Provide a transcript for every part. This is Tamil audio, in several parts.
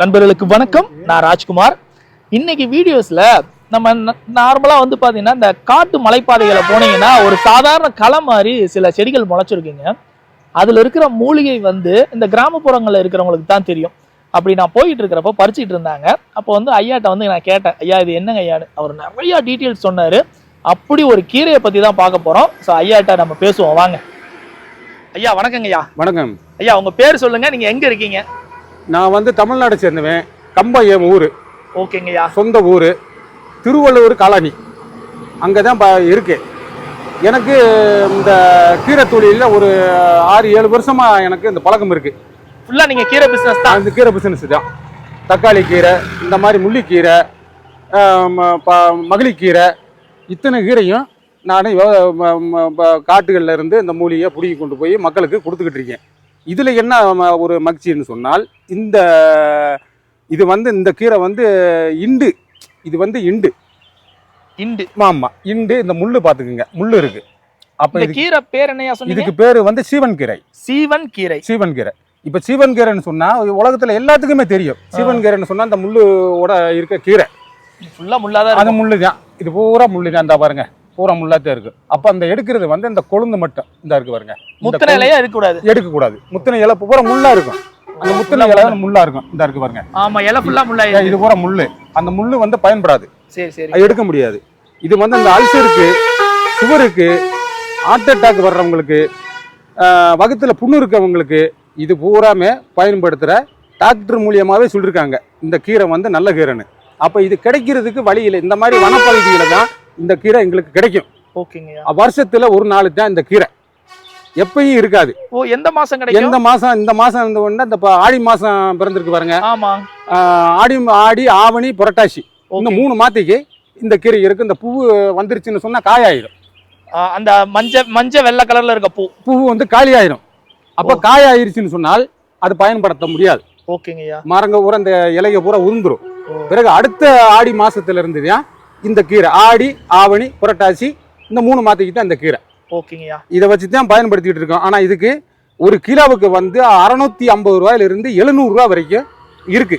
நண்பர்களுக்கு வணக்கம். நான் ராஜ்குமார். இன்னைக்கு வீடியோஸ்ல நம்ம நார்மலா வந்து பாத்தீங்கன்னா இந்த காட்டு மலைப்பாதைகளை போனீங்கன்னா ஒரு சாதாரண களை மாதிரி சில செடிகள் முளைச்சிருக்குங்க. அதுல இருக்கிற மூலிகை வந்து இந்த கிராமப்புறங்கள்ல இருக்கிறவங்களுக்கு தான் தெரியும். அப்படி நான் போயிட்டு இருக்கிறப்ப பறிச்சிட்டு இருந்தாங்க. அப்போ வந்து ஐயாட்ட வந்து நான் கேட்டேன் ஐயா இது என்னங்க ஐயான்னு அவர் நிறைய டீட்டெயில்ஸ் சொன்னாரு. அப்படி ஒரு கீரையை பத்தி தான் பார்க்க போறோம். ஸோ ஐயாட்ட நம்ம பேசுவோம். வாங்க. ஐயா வணக்கங்க ஐயா. வணக்கம். ஐயா உங்க பேர் சொல்லுங்க. நீங்க எங்க இருக்கீங்க? நான் வந்து தமிழ்நாடு சேர்ந்தவன். கம்பம் என் ஊர். ஓகேங்க ஐயா சொந்த ஊர். திருவள்ளுவர் காலனி. அங்கே தான் இருக்கு எனக்கு இந்த கீரை தொழிலில் ஒரு ஆறு ஏழு வருஷமாக எனக்கு இந்த பழக்கம் இருக்குது ஃபுல்லா நீங்க கீரை பிசினஸ் தான்? அந்த கீரை பிசினஸ் தான். தக்காளி கீரை இந்த மாதிரி முள்ளிக்கீரை ப- மகளிக்கீரை இத்தனை கீரையும் நான் காட்டுகளில் இருந்து இந்த மூலிகையை பிடுங்கி கொண்டு போய் மக்களுக்கு கொடுத்துக்கிட்டு இருக்கேன். இதில் என்ன ஒரு மகிழ்ச்சின்னு சொன்னால் இந்த இது வந்து இந்த கீரை வந்து இண்டு. இது வந்து இண்டு. இண்டு. ஆமாம் இண்டு இந்த முள்ளு பார்த்துக்குங்க. முள்ளு இருக்கு. அப்போ இந்த கீரை பேர் என்னையா சொன்னீங்க? இதுக்கு பேர் வந்து சீவன் கீரை. சீவன் கீரை. சீவன் கீரை. இப்போ சீவன் கீரைன்னு சொன்னா உலகத்துல எல்லாத்துக்குமே தெரியும். சீவன் கீரைன்னு சொன்னா அந்த முள்ளோட இருக்க கீரை. ஃபுல்லா முள்ளாதான் அது இருக்கும். முள்ளு தான் இது பூரா முள்ளு தான் இந்த பாருங்க. பூரா முள்ளாத்தான் இருக்கு. அப்ப அந்த எடுக்கிறது வந்து இந்த கொழுந்து மட்டும். இந்த இருக்கு பாருங்க. முத்தின இலையா இருக்க கூடாது எடுக்க கூடாது முத்தின இலை பூரா முள்ளா இருக்கும். அந்த முத்தின இலை முள்ளா. இருக்கும். இந்த இருக்கு பாருங்க. ஆமா இலை ஃபுல்லா முள்ளா இது பூரா முள்ளு. அந்த முள்ளு வந்து பயன்படாது. சரி சரி. எடுக்க முடியாது. இது வந்து இந்த அல்சருக்கு சுகருக்கு ஹார்ட் அட்டாக் வர்றவங்களுக்கு வகுத்துல புண்ணு இருக்கவங்களுக்கு இது பூராமே பயன்படுத்துகிற டாக்டர் மூலியமாகவே சொல்லியிருக்காங்க இந்த கீரை வந்து நல்ல கீரைன்னு. அப்போ இது கிடைக்கிறதுக்கு வழி இல்லை. இந்த மாதிரி வனப்பகுதியில் தான் இந்த கீரை எங்களுக்கு கிடைக்கும். ஓகேங்கய்யா. வருஷத்துல ஒரு நாள் தான் இந்த கீரை. எப்பயும் இருக்காது. ஓ எந்த மாசம் கிடைக்கும்? எந்த மாசம் இந்த மாசம் இந்த ஒண்ணு இந்த ப- ஆடி மாசம் பிறந்திருக்கு பாருங்க. ஆமா. ஆடி ஆடி ஆவணி புரட்டாசி. இந்த மூணு மாத்திக்கு இந்த கீரை இருக்கு. இந்த பூவு வந்துருச்சுன்னு சொன்னா காயாயிடும் அந்த மஞ்ச மஞ்ச வெள்ளை கலர்ல இருக்க பூ. பூவு வந்து காலியாயிடும் அப்ப ஓ. காயாயிருச்சுன்னு சொன்னால் அது பயன்படுத்த முடியாது. ஓகேங்கய்யா. மரங்க பூரா இந்த இலைய பூரா உருந்துரும். பிறகு அடுத்த ஆடி மாசத்துல இருந்து இந்த கீரை ஆடி ஆவணி புரட்டாசி இந்த மூணு மாத்திக்கு தான் இந்த கீரை. ஓகேங்கய்யா. இதை வச்சு தான் பயன்படுத்திட்டு இருக்கோம். ஆனா இதுக்கு ஒரு கிலோவுக்கு வந்து அறுநூத்தி ஐம்பது ரூபாயில இருந்து எழுநூறு ரூபாய் வரைக்கும் இருக்கு.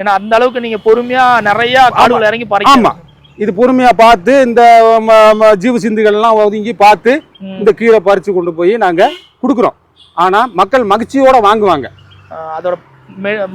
ஏன்னா அந்த அளவுக்கு நீங்க பொறுமையா நிறைய காடுகள் இறங்கி ஆமா. பறிக்கணும் இது பொறுமையா பார்த்து இந்த ஜீவ சிந்துகள் எல்லாம் ஒதுங்கி பார்த்து. இந்த கீரை பறிச்சு கொண்டு போய் நாங்க கொடுக்குறோம். ஆனா மக்கள் மகிழ்ச்சியோட வாங்குவாங்க. அதோட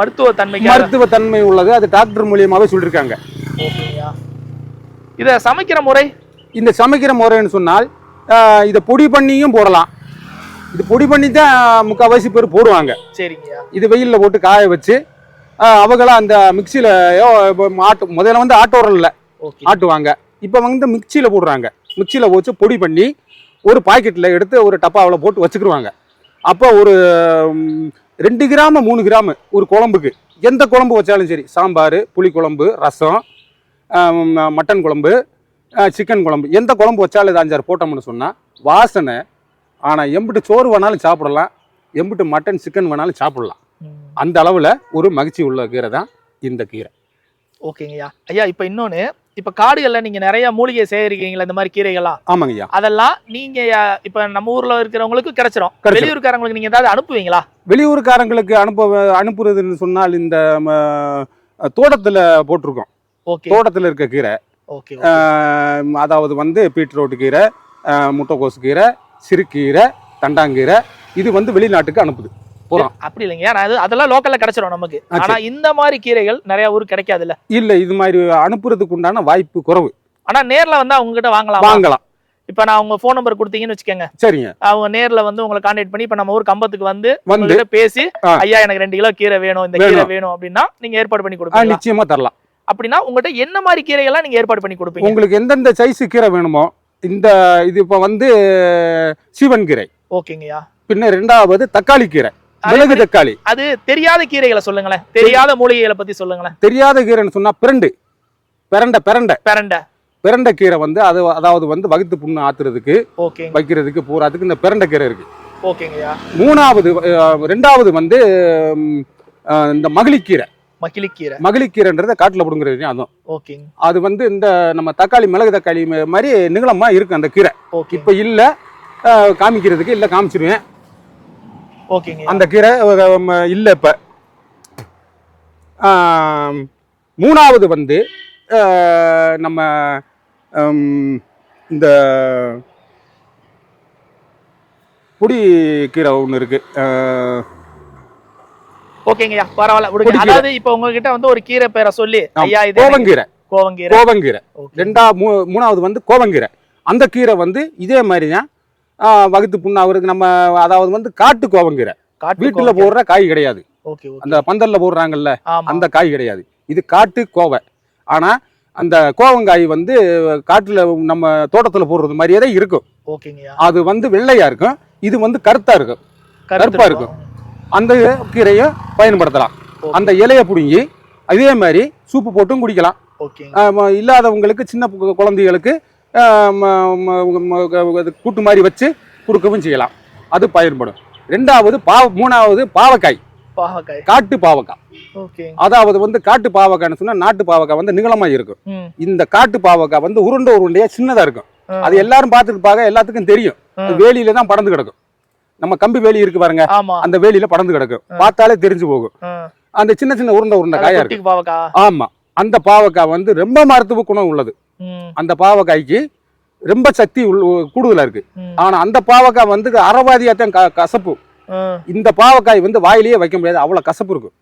மருத்துவ தன்மைக்கு மருத்துவ தன்மை உள்ளது. அது டாக்டர் மூலியமாவே சொல்லியிருக்காங்க ஓகேங்கய்யா. இத சமைக்கிற முறை? இந்த சமைக்கிற முறைன்னு சொன்னால் இதை பொடி பண்ணியும் போடலாம். இது பொடி பண்ணி தான் முக்கால்வாசி பேர் போடுவாங்க. சரிங்கய்யா. இது வெயிலில் போட்டு காய வச்சு அவங்களாம் அந்த மிக்சியில் ஆட்டு முதல்ல வந்து ஆட்டோரல்ல ஆட்டுவாங்க. இப்போ வந்து மிக்சியில் போடுறாங்க. மிக்சியில் வச்சு பொடி பண்ணி ஒரு பாக்கெட்டில் எடுத்து ஒரு டப்பாவில் போட்டு வச்சுக்கிருவாங்க. அப்போ ஒரு ரெண்டு கிராம் மூணு கிராம் ஒரு குழம்புக்கு. எந்த குழம்பு வச்சாலும் சரி சாம்பார் புளிக்குழம்பு ரசம் ஆம், மட்டன் குழம்பு சிக்கன் குழம்பு. எந்த குழம்பு வச்சாலும் இது அஞ்சாறு போட்டோம்னு சொன்னால் வாசனை ஆனால் எம்பிட்டு சோறு வேணாலும் சாப்பிடலாம் எம்பிட்டு மட்டன் சிக்கன் வேணாலும் சாப்பிடலாம். அந்த அளவில் ஒரு மகிழ்ச்சி உள்ள கீரை தான் இந்த கீரை. ஓகேங்கய்யா. ஐயா இப்ப இன்னொன்னு இப்ப காடுகள்ல நீங்க நிறைய மூலிகை சேகரிக்கிறீங்களா இந்த மாதிரி கீரைகள்லாம்? ஆமாங்க ஐயா அதெல்லாம் நீங்க அஹ், இப்ப நம்ம ஊர்ல இருக்கிறவங்களுக்கு கிடைச்சிரும். வெளியூர்காரங்களுக்கு நீங்க ஏதாவது அனுப்புவீங்களா? வெளியூருக்காரங்களுக்கு அனுப்ப அனுப்புறதுன்னு சொன்னால் இந்த தோட்டத்துல போட்டிருக்கோம். தோட்டத்துல இருக்க கீரை. அதாவது வந்து பீட்ரூட் கீரை ஆஹ், முட்டைக்கோஸ் கீரை சிறுகீரை தண்டாங்கீரை இது வந்து வெளிநாட்டுக்கு அனுப்புது. போறோம். அப்படி இல்லைங்க. அது அதெல்லாம் லோக்கல்ல கிடைச்சிரும் நமக்கு. ஆனா இந்த மாதிரி கீரைகள் நிறைய ஊருக்கு கிடைக்காதுல்ல? இல்ல இது மாதிரி அனுப்புறதுக்கு உண்டான வாய்ப்பு குறைவு. ஆனா நேர்ல வந்து அவங்க கிட்ட வாங்கலாம்? வாங்கலாம். இப்ப நான் உங்க ஃபோன் நம்பர் கொடுத்தீங்கன்னு வச்சுக்கோங்க. சரிங்க. அவங்க நேர்ல வந்து உங்களை கான்டாக்ட் பண்ணி இப்ப நம்ம ஊர் கம்பத்துக்கு வந்து வந்து பேசி. ஐயா எனக்கு ரெண்டு கிலோ கீரை வேணும் இந்த. கீரை வேணும். அப்படின்னா நீங்க ஏற்பாடு பண்ணி கொடுப்பீங்க நிச்சயமா தரலாம். அப்படின்னா உங்ககிட்ட என்ன மாதிரி கீரைகள்லாம் நீங்க ஏற்பாடு பண்ணி கொடுப்பீங்க? உங்களுக்கு எந்தெந்த சைஸ் கீரை வேணுமோ இந்த இது இப்போ வந்து சீவன் கீரை. ஓகேங்கய்யா. பின்ன ரெண்டாவது தக்காளி கீரை. மிளகு தக்காளி. அது தெரியாத கீரைகளை சொல்லுங்களேன். தெரியாத மூலிகைகளை பத்தி சொல்லுங்களேன். தெரியாத கீரைன்னு சொன்னா பிரண்டு. பிரண்டை பிரண்டை. பெரண்டை. பிரண்டை கீரை வந்து அது அதாவது வந்து வகுத்து புண்ணு ஆத்துறதுக்கு ஓகேங்க. வைக்கிறதுக்கு பூராத்துக்கு இந்த பிரண்டை கீரை இருக்கு. ஓகேங்கய்யா. மூணாவது ரெண்டாவது வந்து இந்த மகளிக்கீரை மக்கிலிக்கீரை மகளிக்கீரைன்றத காட்டுல பிடுங்குறது அதுவும் ஓகேங்க அது வந்து இந்த நம்ம தக்காளி மிளகு தக்காளி மாதிரி நீளமா இருக்கு அந்த கீரை. ஓகே இப்ப இல்ல காமிக்கிறதுக்கு இல்ல காமிச்சிருவேன். ஓகேங்க அந்த கீரை இல்ல இப்ப. மூணாவது வந்து நம்ம இந்த புடி கீரை ஒன்று இருக்கு. அஹ், ஓகேங்கய்யா பரவாயில்ல விடுங்க. அதாவது இப்ப உங்ககிட்ட வந்து ஒரு கீரை பேரை சொல்லி ஐயா இது கோவங்கீரை. கோவங்கீரை. கோவங்கீரை. ரெண்டா மூணாவது வந்து கோவங்கீரை. அந்த கீரை வந்து இதே மாதிரி தான் வகுத்து புண்ணாகிறதுக்கு நம்ம அதாவது வந்து காட்டு கோவங்கீரை. வீட்டுல. போடுற காய் கிடையாது. அந்த பந்தல்ல போடுறாங்கல்ல அந்த காய் கிடையாது. இது காட்டு கோவை. ஆனா அந்த கோவங்காய் வந்து காட்டுல நம்ம தோட்டத்துல போடுறது மாதிரியே தான் இருக்கும் அது வந்து வெள்ளையா இருக்கும். இது வந்து கருத்தா இருக்கும். கருப்பா இருக்கும். அந்த கீரையை பயன்படுத்தலாம். அந்த இலையை பிடுங்கி அதே மாதிரி சூப்பு போட்டும் குடிக்கலாம். இல்லாதவங்களுக்கு சின்ன குழந்தைகளுக்கு கூட்டு மாதிரி வச்சு கொடுக்கவும் செய்யலாம். அது பயன்படும். ரெண்டாவது பாவ மூணாவது பாவக்காய். பாவக்காய். காட்டு பாவக்காய். அதாவது வந்து காட்டு பாவக்காய்னு சொன்னா நாட்டு பாவக்காய் வந்து நீளமா இருக்கும். இந்த காட்டு பாவக்காய் வந்து உருண்டை உருண்டையா சின்னதா இருக்கும். அது எல்லாரும் பார்த்துட்டு பார்க்க எல்லாத்துக்கும் தெரியும். வேலியில தான் படர்ந்து கிடக்கும். நம்ம கம்பி வேலி இருக்கு பாருங்க. அந்த வேலியில படர்ந்து கிடக்கும். பார்த்தாலே தெரிஞ்சு போகும். அந்த சின்ன சின்ன உருண்டை உருண்டை காயா இருக்கு. ஆமா. அந்த பாவக்காய் வந்து ரொம்ப மருத்துவ குணம் உள்ளது. அந்த பாவக்காய்க்கு ரொம்ப சக்தி கூடுதலா இருக்கு. ஆனா அந்த பாவக்காய் வந்து அறவாதியா தான் க- கசப்பு. இந்த பாவக்காய் வந்து வாயிலேயே வைக்க முடியாது. அவ்வளவு கசப்பு இருக்கும்.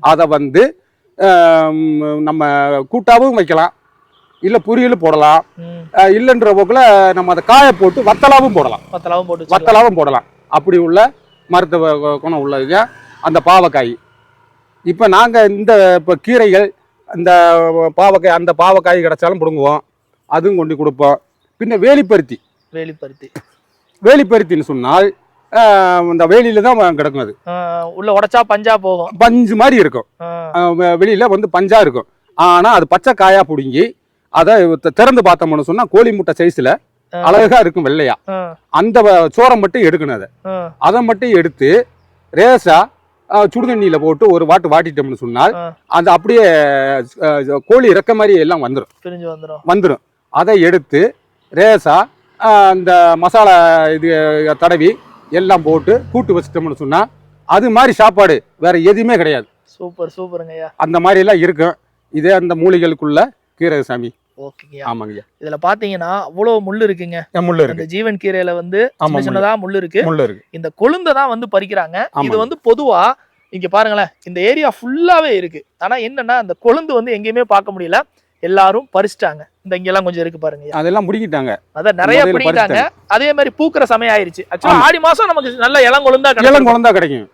அதை வந்து நம்ம கூட்டாவும் வைக்கலாம். இல்லை பொரியலும் போடலாம். இல்லைன்ற போக்கில் நம்ம அதை காய போட்டு வத்தலாவும் போடலாம். பத்தலாவும் போட்டு. வத்தலாவும் போடலாம். அப்படி உள்ள மருத்துவ குணம் உள்ளது அந்த பாவக்காய். இப்போ நாங்கள் இந்த இப்போ கீரைகள் இந்த பாவக்காய் அந்த பாவக்காய் கிடைச்சாலும் பிடுங்குவோம். அதுவும் கொண்டு கொடுப்போம். பின்ன வேலிப்பருத்தி. வேலிப்பருத்தி. வேலிப்பருத்தின்னு சொன்னால் இந்த வேலியில தான் கிடக்கும் அது. உள்ள உடைச்சா பஞ்சா போகும். பஞ்சு மாதிரி இருக்கும். வெளியில வந்து பஞ்சா இருக்கும். ஆனால் அது பச்சை காயா பிடுங்கி அதை திறந்து பார்த்தோம்னு சொன்னா கோழி முட்டை சைஸ்ல. அழகா இருக்கும் வெள்ளையா. அந்த சோரம் மட்டும் எடுக்கணும் அதை. அதை மட்டும் எடுத்து ரேசா சுடுதண்ணியில போட்டு ஒரு வாட்டு வாட்டிட்டோம்னு சொன்னால். அது அப்படியே கோழி இறக்க மாதிரி எல்லாம் வந்துடும் வந்துடும் அதை எடுத்து ரேசா அந்த மசாலா இது தடவி எல்லாம் போட்டு கூட்டு வச்சிட்டோம்னு சொன்னா அது மாதிரி சாப்பாடு வேற எதுவுமே கிடையாது. சூப்பர் சூப்பருங்க அந்த மாதிரி எல்லாம் இருக்கும். இதே அந்த மூலிகளுக்குள்ள கீரை சாமி. ஓகேங்க ஆமாங்க இதுல பாத்தீங்கன்னா அவ்வளவு முள்ளு இருக்குங்க. முள்ள இருக்கு? ஜீவன் கீரையில வந்து சின்னதா முள்ளு இருக்கு. முள்ள இருக்கு. இந்த கொழுந்தை தான் வந்து பறிக்கிறாங்க. இது வந்து பொதுவா இங்க பாருங்களேன் இந்த ஏரியா ஃபுல்லாவே இருக்கு. ஆனா என்னன்னா அந்த கொழுந்து வந்து எங்கேயுமே பார்க்க முடியல. எல்லாரும் பறிச்சிட்டாங்க. இந்த இங்கெல்லாம் கொஞ்சம் இருக்கு பாருங்க அதெல்லாம் முடிக்கிட்டாங்க அதான் நிறைய பிடிக்கிட்டாங்க அதே மாதிரி பூக்கிற சமயம் ஆயிருச்சு. ஆக்சுவலா. ஆடி மாசம் நமக்கு நல்ல இளம் கொழுந்தா கிடைக்கும். குழந்தா கிடைக்கும்.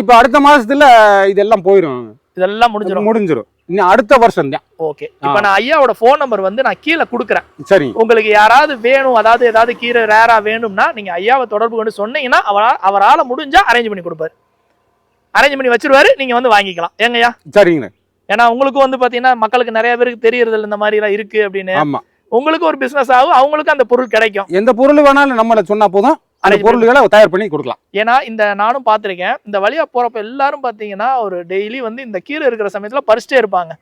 இப்ப அடுத்த மாசத்துல இதெல்லாம் போயிடும் இதெல்லாம் முடிஞ்சிடும் முடிஞ்சிடும் இனி அடுத்த வருஷம் தான். ஓகே இப்போ நான் ஐயாவோட ஃபோன் நம்பர் வந்து நான் கீழே கொடுக்குறேன். சரி. உங்களுக்கு யாராவது வேணும் அதாவது ஏதாவது கீரை ரேரா வேணும்னா நீங்க ஐயாவை தொடர்பு கொண்டு சொன்னீங்கன்னா அவரா அவரால முடிஞ்சா அரேஞ்ச் பண்ணி கொடுப்பாரு. அரேஞ்ச் பண்ணி வச்சிருவாரு நீங்க வந்து வாங்கிக்கலாம். ஏங்கய்யா? சரிங்க. ஏன்னா உங்களுக்கு வந்து பாத்தீங்கன்னா மக்களுக்கு நிறைய பேருக்கு தெரியறது இல்ல இந்த மாதிரி எல்லாம் இருக்கு அப்படின்னு. உங்களுக்கு ஒரு பிசினஸ் ஆகும் அவங்களுக்கு அந்த பொருள் கிடைக்கும். எந்த பொருள் வேணாலும் நம்மள சொன்னா போதும். அந்த பொருள்களை தயார் பண்ணி கொடுக்கலாம். ஏன்னா இந்த நானும் பார்த்திருக்கேன். இந்த வழியா போறப்ப எல்லாரும் பாத்தீங்கன்னா ஒரு டெய்லி வந்து இந்த கீரை இருக்கிற சமயத்துல பறிச்சுட்டே இருப்பாங்க.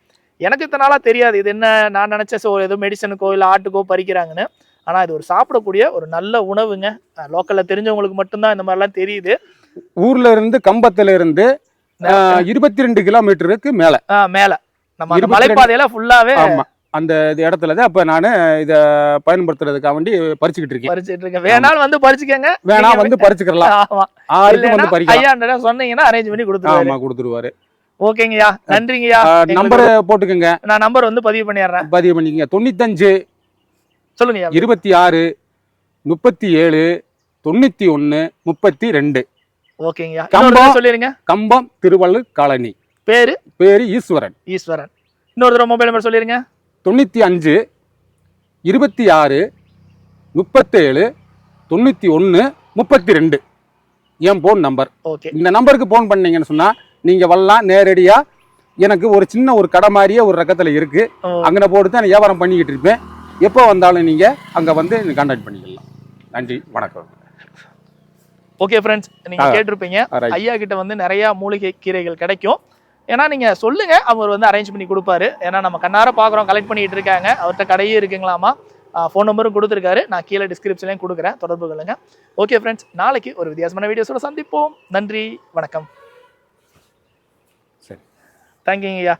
எனக்கு இத்தனை நாளா தெரியாது. இது என்ன நான் நினைச்ச சோ ஏதோ மெடிசனுக்கோ இல்ல ஆட்டுக்கோ பறிக்கிறாங்கன்னு. ஆனா இது ஒரு சாப்பிடக்கூடிய ஒரு நல்ல உணவுங்க. லோக்கல்ல தெரிஞ்சவங்களுக்கு மட்டும்தான் இந்த மாதிரிலாம் தெரியுது. ஊர்ல இருந்து கம்பத்துல இருந்து இருபத்தி ரெண்டு கிலோமீட்டருக்கு மேல. மேல. நம்ம மலைப்பாதையில ஃபுல்லாவே ஆமா. அந்த இடத்துல தான் இப்ப நானு இத பயன்படுத்துறதுக்காக வேண்டி பறிச்சுக்கிட்டு இருக்கேன். பறிச்சிட்டு இருக்கேன். வேணாலும் வந்து பறிச்சுக்கங்க. வேணா வந்து பறிச்சுக்கலாம் இல்லைன்னா வந்து பறிக்கலாம். சொன்னீங்கன்னா அரேஞ்ச் பண்ணி கொடுத்துருவாரு. ஆமா கொடுத்துருவாரு. ஓகேங்கய்யா. நன்றிங்கய்யா. நம்பர் போட்டுக்கோங்க. நான் நம்பர் வந்து பதிவு பண்ணிடுறேன். பதிவு பண்ணிக்கங்க. தொண்ணூத்தஞ்சு சொல்லுங்கய்யா. இருபத்தி ஆறு முப்பத்தி ஏழு தொண்ணூத்தி ஒன்னு முப்பத்தி ரெண்டு ஓகேங்கய்யா கம்பம். சொல்லிருங்க கம்பம் திருவள்ளூர் காலனி. பேரு? பேரு ஈஸ்வரன். ஈஸ்வரன். இன்னொரு தடவை மொபைல் நம்பர் சொல்லிருங்க தொண்ணூத்தி அஞ்சு இருபத்தி ஆறு முப்பத்தேழு தொண்ணூத்தி ஒன்னு முப்பத்தி ரெண்டு என் போன் நம்பர் ஓகே இந்த நம்பருக்கு ஃபோன் பண்ணீங்கன்னு சொன்னா நீங்க வரலாம் நேரடியா. எனக்கு ஒரு சின்ன ஒரு கடை மாதிரியே ஒரு ரகத்துல இருக்கு. ஓ, அங்கே போட்டு தான் நான் வியாபாரம் பண்ணிக்கிட்டு இருப்பேன். எப்போ வந்தாலும் நீங்க அங்க வந்து கான்டாக்ட் பண்ணிக்கலாம். நன்றி வணக்கம். ஓகே ஃப்ரெண்ட்ஸ் நீங்க ஆ. கேட்டிருப்பீங்க. ஐயா கிட்ட வந்து நிறைய மூலிகை கீரைகள் கிடைக்கும். ஏன்னா நீங்க சொல்லுங்க அவர் வந்து அரேஞ்ச் பண்ணி கொடுப்பாரு. ஏன்னா நம்ம கண்ணார பாக்குறோம் கலெக்ட் பண்ணிட்டு இருக்காங்க. அவர்கிட்ட கடையே இருக்குங்களாமா? ஃபோன் நம்பரும் கொடுத்துருக்காரு. நான் கீழே டிஸ்கிரிப்ஷன்லையும் கொடுக்குறேன். தொடர்பு கொள்ளுங்க. ஓகே ஃப்ரெண்ட்ஸ் நாளைக்கு ஒரு வித்தியாசமான வீடியோஸோட சந்திப்போம். நன்றி வணக்கம். சரி. தேங்க்யூங்க ஐயா.